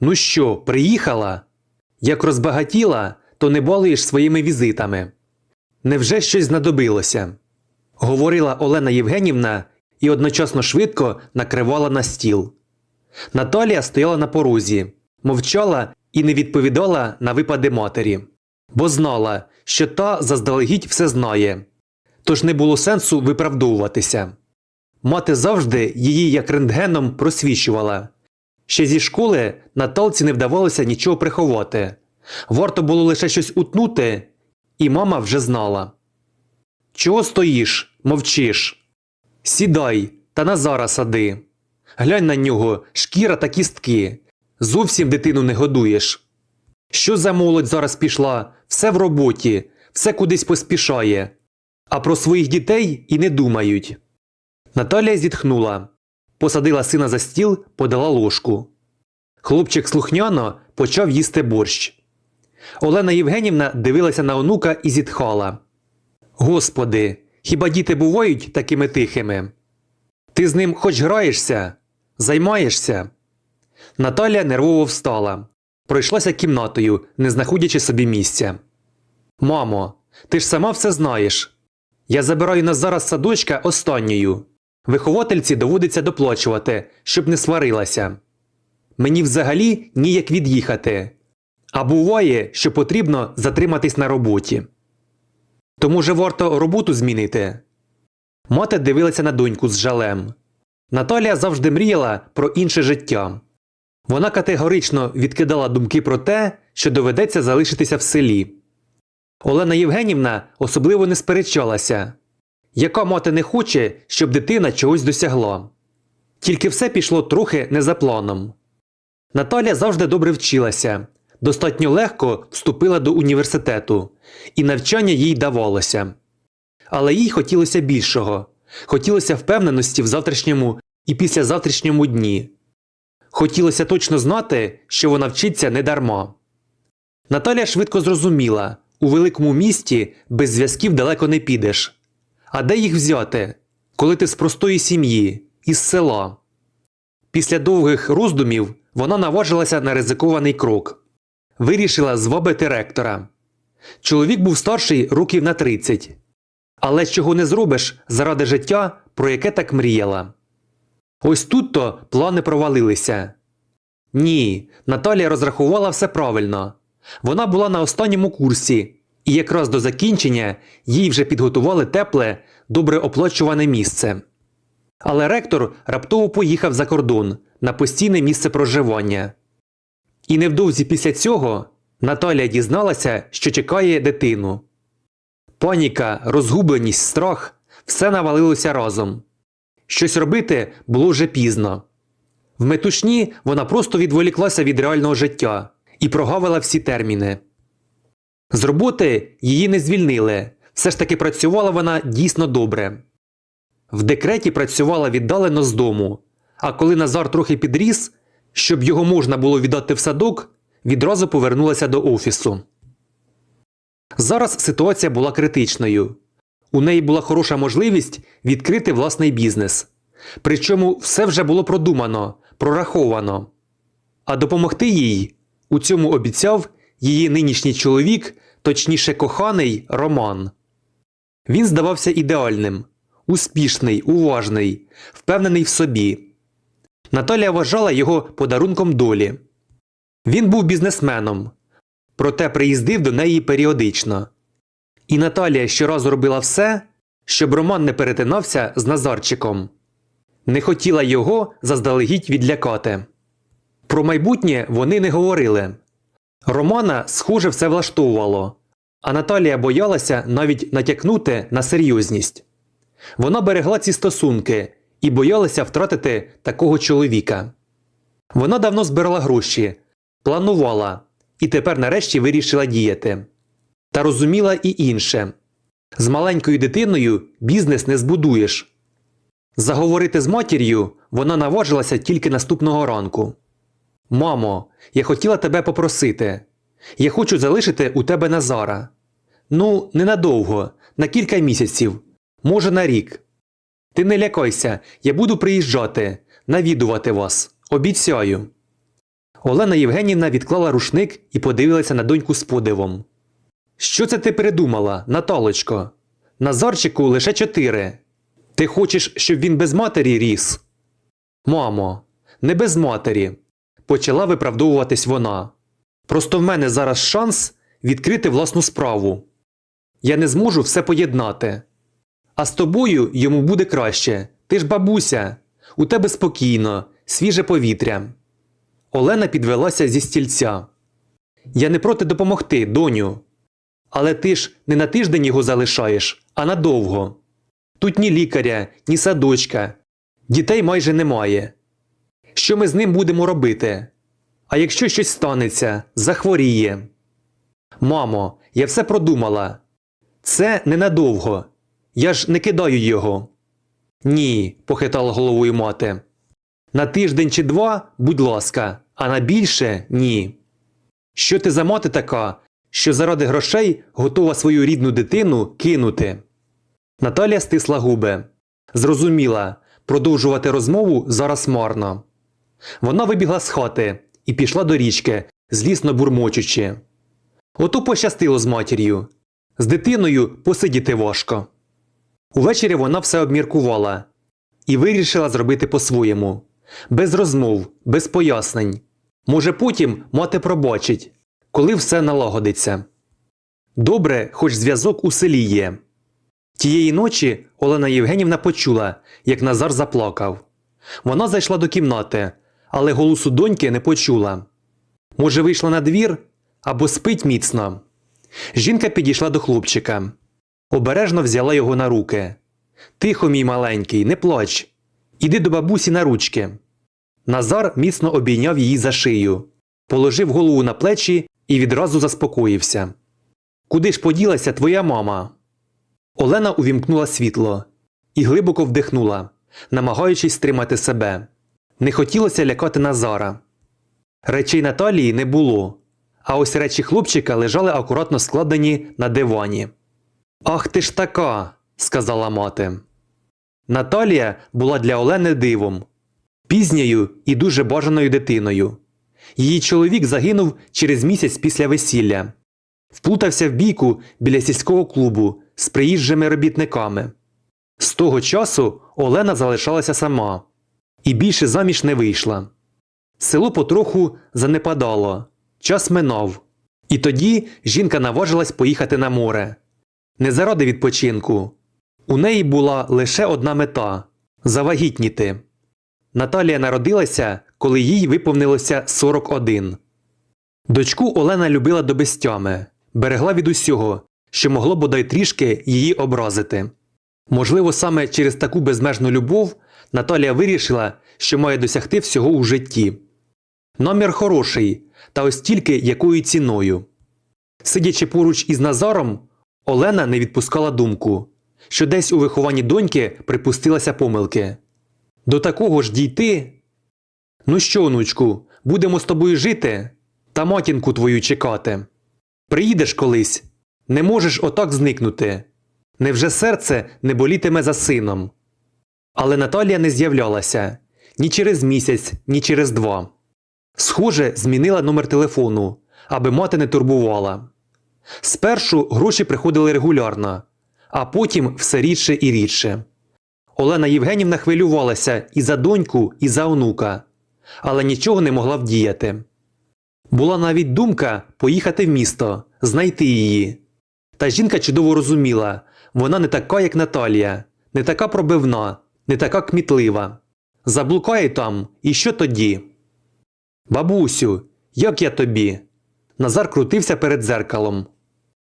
Ну що, приїхала? Як розбагатіла, то не балуєш своїми візитами. Невже щось знадобилося? говорила Олена Євгенівна і одночасно швидко накривала на стіл. Наталія стояла на порозі, мовчала і не відповідала на випади матері, бо знала, що та заздалегідь все знає, тож не було сенсу виправдовуватися. Мати завжди її як рентгеном просвічувала. Ще зі школи Наталці не вдавалося нічого приховати. Варто було лише щось утнути, і мама вже знала. Чого стоїш, мовчиш? Сідай та Назара сади. Глянь на нього, шкіра та кістки. Зовсім дитину не годуєш. Що за молодь зараз пішла? Все в роботі, все кудись поспішає. А про своїх дітей і не думають. Наталія зітхнула, посадила сина за стіл, подала ложку. Хлопчик слухняно почав їсти борщ. Олена Євгенівна дивилася на онука і зітхала. Господи, хіба діти бувають такими тихими? Ти з ним хоч граєшся, займаєшся? Наталя нервово встала, пройшлася кімнатою, не знаходячи собі місця. Мамо, ти ж сама все знаєш. Я забираю нас зараз садочка останньою. Виховательці доводиться доплачувати, щоб не сварилася. Мені взагалі ніяк від'їхати. А буває, що потрібно затриматись на роботі. То може варто роботу змінити? Мати дивилася на доньку з жалем. Наталія завжди мріяла про інше життя. Вона категорично відкидала думки про те, що доведеться залишитися в селі. Олена Євгенівна особливо не сперечалася. Яка мати не хоче, щоб дитина чогось досягла. Тільки все пішло трохи не за планом. Наталя завжди добре вчилася, достатньо легко вступила до університету, і навчання їй давалося. Але їй хотілося більшого, хотілося впевненості в завтрашньому і післязавтрашньому дні. Хотілося точно знати, що вона вчиться не дарма. Наталя швидко зрозуміла у великому місті без зв'язків далеко не підеш. А де їх взяти, коли ти з простої сім'ї, із села? Після довгих роздумів вона наважилася на ризикований крок. Вирішила звабити ректора. Чоловік був старший років на 30. Але чого не зробиш заради життя, про яке так мріяла. Ось тут то плани провалилися. Ні, Наталія розрахувала все правильно. Вона була на останньому курсі, і якраз до закінчення їй вже підготували тепле, добре оплачуване місце. Але ректор раптово поїхав за кордон на постійне місце проживання. І невдовзі після цього Наталія дізналася, що чекає дитину. Паніка, розгубленість, страх все навалилося разом. Щось робити було вже пізно. В метушні вона просто відволіклася від реального життя і прогавила всі терміни. З роботи її не звільнили, все ж таки працювала вона дійсно добре. В декреті працювала віддалено з дому, а коли Назар трохи підріс, щоб його можна було віддати в садок, відразу повернулася до офісу. Зараз ситуація була критичною. У неї була хороша можливість відкрити власний бізнес. Причому все вже було продумано, прораховано. А допомогти їй у цьому обіцяв її нинішній чоловік, точніше коханий Роман. Він здавався ідеальним, успішний, уважний, впевнений в собі. Наталія вважала його подарунком долі. Він був бізнесменом, проте приїздив до неї періодично. І Наталія щоразу робила все, щоб Роман не перетинався з Назарчиком. Не хотіла його заздалегідь відлякати. Про майбутнє вони не говорили. Романа, схоже, все влаштовувало, а Наталія боялася навіть натякнути на серйозність. Вона берегла ці стосунки і боялася втратити такого чоловіка. Вона давно збирала гроші, планувала і тепер нарешті вирішила діяти. Та розуміла і інше з маленькою дитиною бізнес не збудуєш. Заговорити з матір'ю вона наважилася тільки наступного ранку. Мамо, я хотіла тебе попросити. Я хочу залишити у тебе Назара. Ну, ненадовго, на кілька місяців, може, на рік. Ти не лякайся, я буду приїжджати, навідувати вас. Обіцяю. Олена Євгенівна відклала рушник і подивилася на доньку з подивом. Що це ти придумала, Наталочко? Назарчику лише чотири. Ти хочеш, щоб він без матері ріс? Мамо, не без матері, почала виправдовуватись вона. Просто в мене зараз шанс відкрити власну справу. Я не зможу все поєднати. А з тобою йому буде краще. Ти ж бабуся, у тебе спокійно, свіже повітря. Олена підвелася зі стільця. Я не проти допомогти, доню. Але ти ж не на тиждень його залишаєш, а надовго. Тут ні лікаря, ні садочка, дітей майже немає. Що ми з ним будемо робити? А якщо щось станеться, захворіє. Мамо, я все продумала. Це ненадовго. Я ж не кидаю його. Ні, похитала головою мати. На тиждень чи два, будь ласка, а на більше ні. Що ти за мати така, що заради грошей готова свою рідну дитину кинути? Наталія стисла губи. Зрозуміла, продовжувати розмову зараз марно. Вона вибігла з хати і пішла до річки, злісно бурмочучи. Ото пощастило з матір'ю. З дитиною посидіти важко. Увечері вона все обміркувала і вирішила зробити по-своєму. Без розмов, без пояснень. Може, потім мати пробачить, коли все налагодиться. Добре, хоч зв'язок у селі є. Тієї ночі Олена Євгенівна почула, як Назар заплакав. Вона зайшла до кімнати, але голосу доньки не почула. Може, вийшла на двір або спить міцно. Жінка підійшла до хлопчика. Обережно взяла його на руки. Тихо, мій маленький, не плач. Іди до бабусі на ручки. Назар міцно обійняв її за шию, положив голову на плечі і відразу заспокоївся. Куди ж поділася твоя мама? Олена увімкнула світло і глибоко вдихнула, намагаючись стримати себе. Не хотілося лякати Назара. Речей Наталії не було, а ось речі хлопчика лежали акуратно складені на дивані. Ах ти ж така, сказала мати. Наталія була для Олени дивом, пізньою і дуже бажаною дитиною. Її чоловік загинув через місяць після весілля, вплутався в бійку біля сільського клубу з приїжджими робітниками. З того часу Олена залишалася сама і більше заміж не вийшла. Село потроху занепадало, час минав. І тоді жінка наважилась поїхати на море. Не заради відпочинку. У неї була лише одна мета завагітніти. Наталія народилася, коли їй виповнилося 41. Дочку Олена любила до безтями, берегла від усього, що могло бодай трішки її образити. Можливо, саме через таку безмежну любов Наталія вирішила, що має досягти всього у житті. Намір хороший, та ось тільки якою ціною. Сидячи поруч із Назаром, Олена не відпускала думку, що десь у вихованні доньки припустилася помилки. До такого ж дійти. Ну що, онучку, будемо з тобою жити та матінку твою чекати. Приїдеш колись, не можеш отак зникнути. Невже серце не болітиме за сином? Але Наталія не з'являлася ні через місяць, ні через два. Схоже, змінила номер телефону, аби мати не турбувала. Спершу гроші приходили регулярно, а потім все рідше і рідше. Олена Євгенівна хвилювалася і за доньку, і за онука, але нічого не могла вдіяти. Була навіть думка поїхати в місто, знайти її. Та жінка чудово розуміла вона не така, як Наталія, не така пробивна, не така кмітлива. Заблукає там, і що тоді? Бабусю, як я тобі? Назар крутився перед дзеркалом.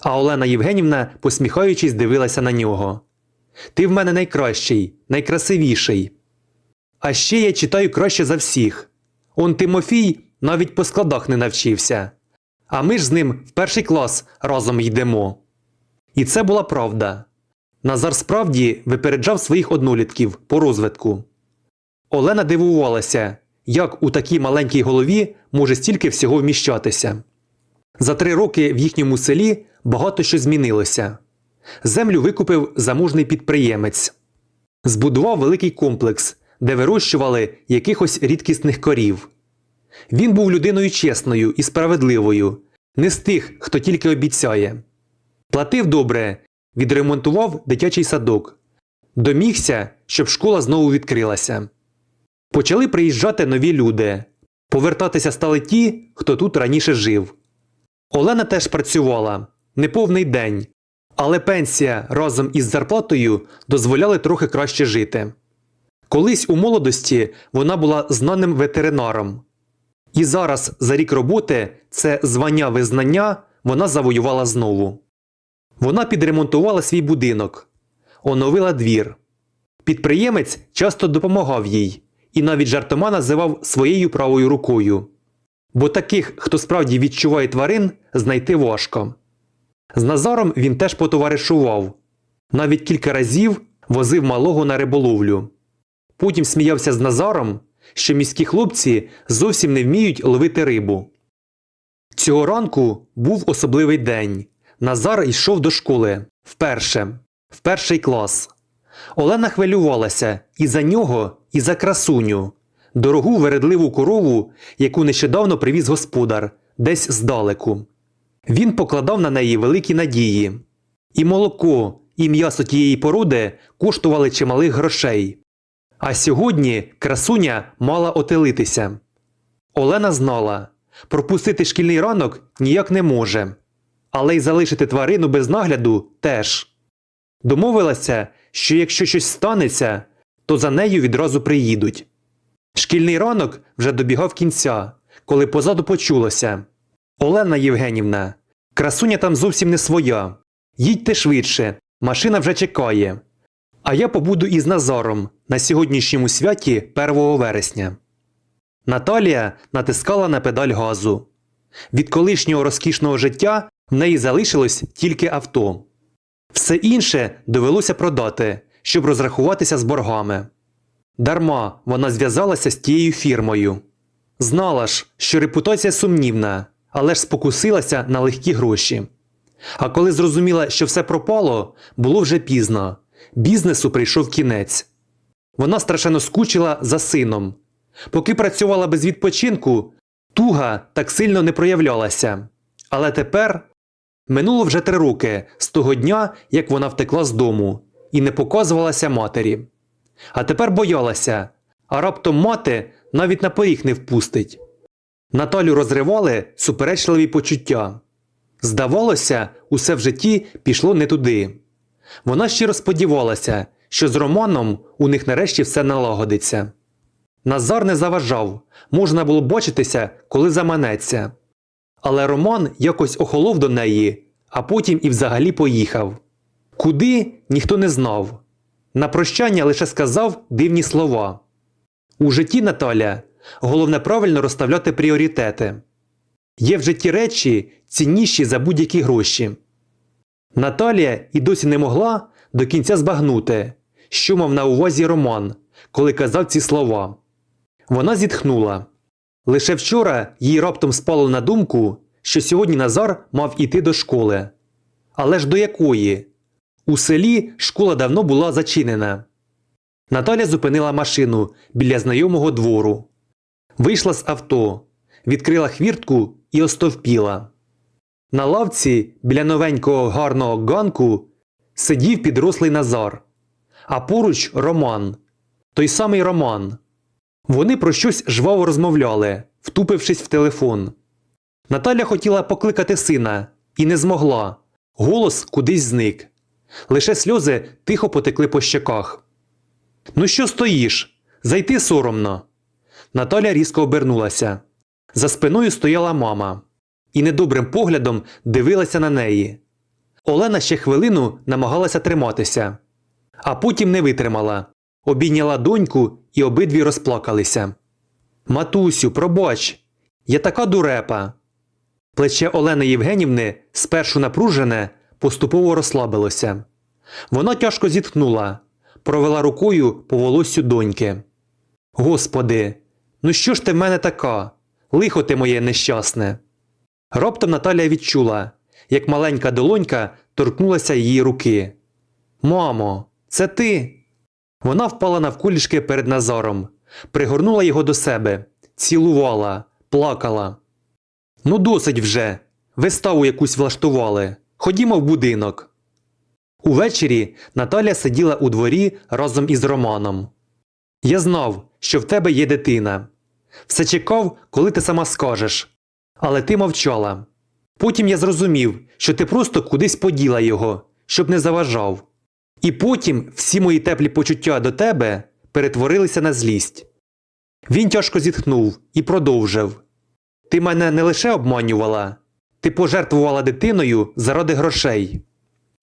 А Олена Євгенівна, посміхаючись, дивилася на нього. Ти в мене найкращий, найкрасивіший. А ще я читаю краще за всіх. Он Тимофій навіть по складах не навчився. А ми ж з ним в перший клас разом йдемо. І це була правда. Назар справді випереджав своїх однолітків по розвитку. Олена дивувалася, як у такій маленькій голові може стільки всього вміщатися. За три роки в їхньому селі багато що змінилося. Землю викупив заможний підприємець, збудував великий комплекс, де вирощували якихось рідкісних корів. Він був людиною чесною і справедливою, не з тих, хто тільки обіцяє. Платив добре, відремонтував дитячий садок, домігся, щоб школа знову відкрилася. Почали приїжджати нові люди. Повертатися стали ті, хто тут раніше жив. Олена теж працювала неповний день, але пенсія разом із зарплатою дозволяли трохи краще жити. Колись у молодості вона була знаним ветеринаром. І зараз, за рік роботи, це звання визнання вона завоювала знову. Вона підремонтувала свій будинок, оновила двір. Підприємець часто допомагав їй і навіть жартома називав своєю правою рукою. Бо таких, хто справді відчуває тварин, знайти важко. З Назаром він теж потоваришував. Навіть кілька разів возив малого на риболовлю. Потім сміявся з Назаром, що міські хлопці зовсім не вміють ловити рибу. Цього ранку був особливий день. Назар йшов до школи вперше, в перший клас. Олена хвилювалася і за нього, і за красуню, дорогу вередливу корову, яку нещодавно привіз господар, десь здалеку. Він покладав на неї великі надії. І молоко, і м'ясо тієї породи коштували чималих грошей. А сьогодні красуня мала отелитися. Олена знала, пропустити шкільний ранок ніяк не може, але й залишити тварину без нагляду теж. Домовилася, що якщо щось станеться, то за нею відразу приїдуть. Шкільний ранок вже добігав кінця, коли позаду почулося Олена Євгенівна, красуня там зовсім не своя. Їдьте швидше, машина вже чекає. А я побуду із Назаром на сьогоднішньому святі 1 вересня. Наталія натискала на педаль газу. Від колишнього розкішного життя в неї залишилось тільки авто. Все інше довелося продати, щоб розрахуватися з боргами. Дарма вона зв'язалася з тією фірмою. Знала ж, що репутація сумнівна, але ж спокусилася на легкі гроші. А коли зрозуміла, що все пропало, було вже пізно. Бізнесу прийшов кінець. Вона страшенно скучила за сином. Поки працювала без відпочинку, туга так сильно не проявлялася. Але тепер минуло вже три роки з того дня, як вона втекла з дому і не показувалася матері. А тепер боялася, а раптом мати навіть на поріг не впустить. Наталю розривали суперечливі почуття. Здавалося, усе в житті пішло не туди. Вона щиро сподівалася, що з Романом у них нарешті все налагодиться. Назар не заважав, можна було бачитися, коли заманеться. Але Роман якось охолов до неї, а потім і взагалі поїхав. Куди ніхто не знав. На прощання лише сказав дивні слова. У житті Наталя головне правильно розставляти пріоритети. Є в житті речі цінніші за будь-які гроші. Наталія і досі не могла до кінця збагнути, що мав на увазі Роман, коли казав ці слова. Вона зітхнула. Лише вчора їй раптом спало на думку, що сьогодні Назар мав іти до школи. Але ж до якої? У селі школа давно була зачинена. Наталя зупинила машину біля знайомого двору. Вийшла з авто, відкрила хвіртку і остовпіла. На лавці біля новенького гарного ганку сидів підрослий Назар, а поруч Роман, той самий Роман. Вони про щось жваво розмовляли, втупившись в телефон. Наталя хотіла покликати сина і не змогла. Голос кудись зник. Лише сльози тихо потекли по щеках. Ну що стоїш? Зайти соромно. Наталя різко обернулася. За спиною стояла мама і недобрим поглядом дивилася на неї. Олена ще хвилину намагалася триматися, а потім не витримала, обійняла доньку і обидві розплакалися. Матусю, пробач, я така дурепа. Плече Олени Євгенівни, спершу напружене, поступово розслабилося. Вона тяжко зітхнула, провела рукою по волоссю доньки. Господи, ну що ж ти в мене така? Лихо ти моє нещасне. Раптом Наталя відчула, як маленька долонька торкнулася її руки. Мамо, це ти? Вона впала навколішки перед Назаром, пригорнула його до себе, цілувала, плакала. Ну, досить вже. Виставу якусь влаштували. Ходімо в будинок. Увечері Наталя сиділа у дворі разом із Романом. Я знав, що в тебе є дитина. Все чекав, коли ти сама скажеш. Але ти мовчала. Потім я зрозумів, що ти просто кудись поділа його, щоб не заважав. І потім всі мої теплі почуття до тебе перетворилися на злість. Він тяжко зітхнув і продовжив Ти мене не лише обманювала, ти пожертвувала дитиною заради грошей.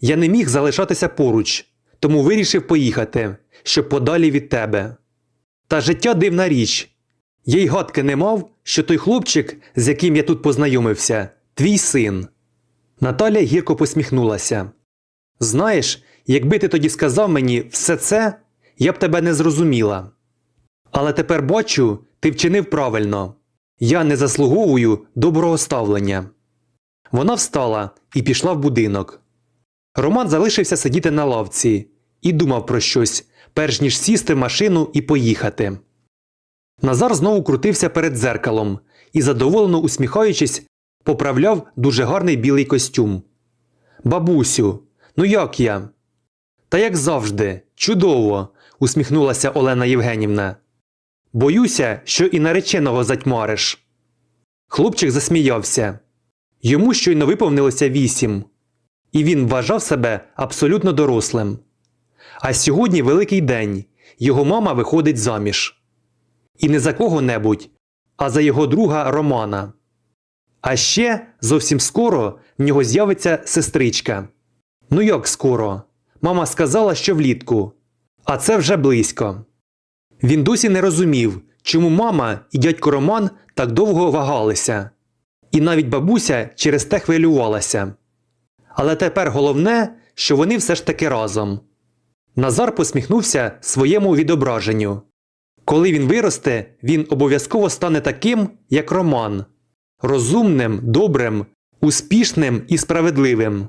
Я не міг залишатися поруч, тому вирішив поїхати, щоб подалі від тебе. Та життя дивна річ. Я й гадки не мав, що той хлопчик, з яким я тут познайомився, твій син. Наталя гірко посміхнулася. Знаєш, якби ти тоді сказав мені все це, я б тебе не зрозуміла. Але тепер бачу, ти вчинив правильно. Я не заслуговую доброго ставлення. Вона встала і пішла в будинок. Роман залишився сидіти на лавці і думав про щось, перш ніж сісти в машину і поїхати. Назар знову крутився перед дзеркалом і, задоволено усміхаючись, поправляв дуже гарний білий костюм. Бабусю, ну як я? Та як завжди, чудово, усміхнулася Олена Євгенівна. Боюся, що і нареченого затьмариш. Хлопчик засміявся. Йому щойно виповнилося вісім, і він вважав себе абсолютно дорослим. А сьогодні великий день його мама виходить заміж. І не за кого-небудь, а за його друга Романа. А ще зовсім скоро в нього з'явиться сестричка. Ну як скоро? Мама сказала, що влітку. А це вже близько. Він досі не розумів, чому мама і дядько Роман так довго вагалися. І навіть бабуся через те хвилювалася. Але тепер головне, що вони все ж таки разом. Назар посміхнувся своєму відображенню. Коли він виросте, він обов'язково стане таким, як Роман розумним, добрим, успішним і справедливим.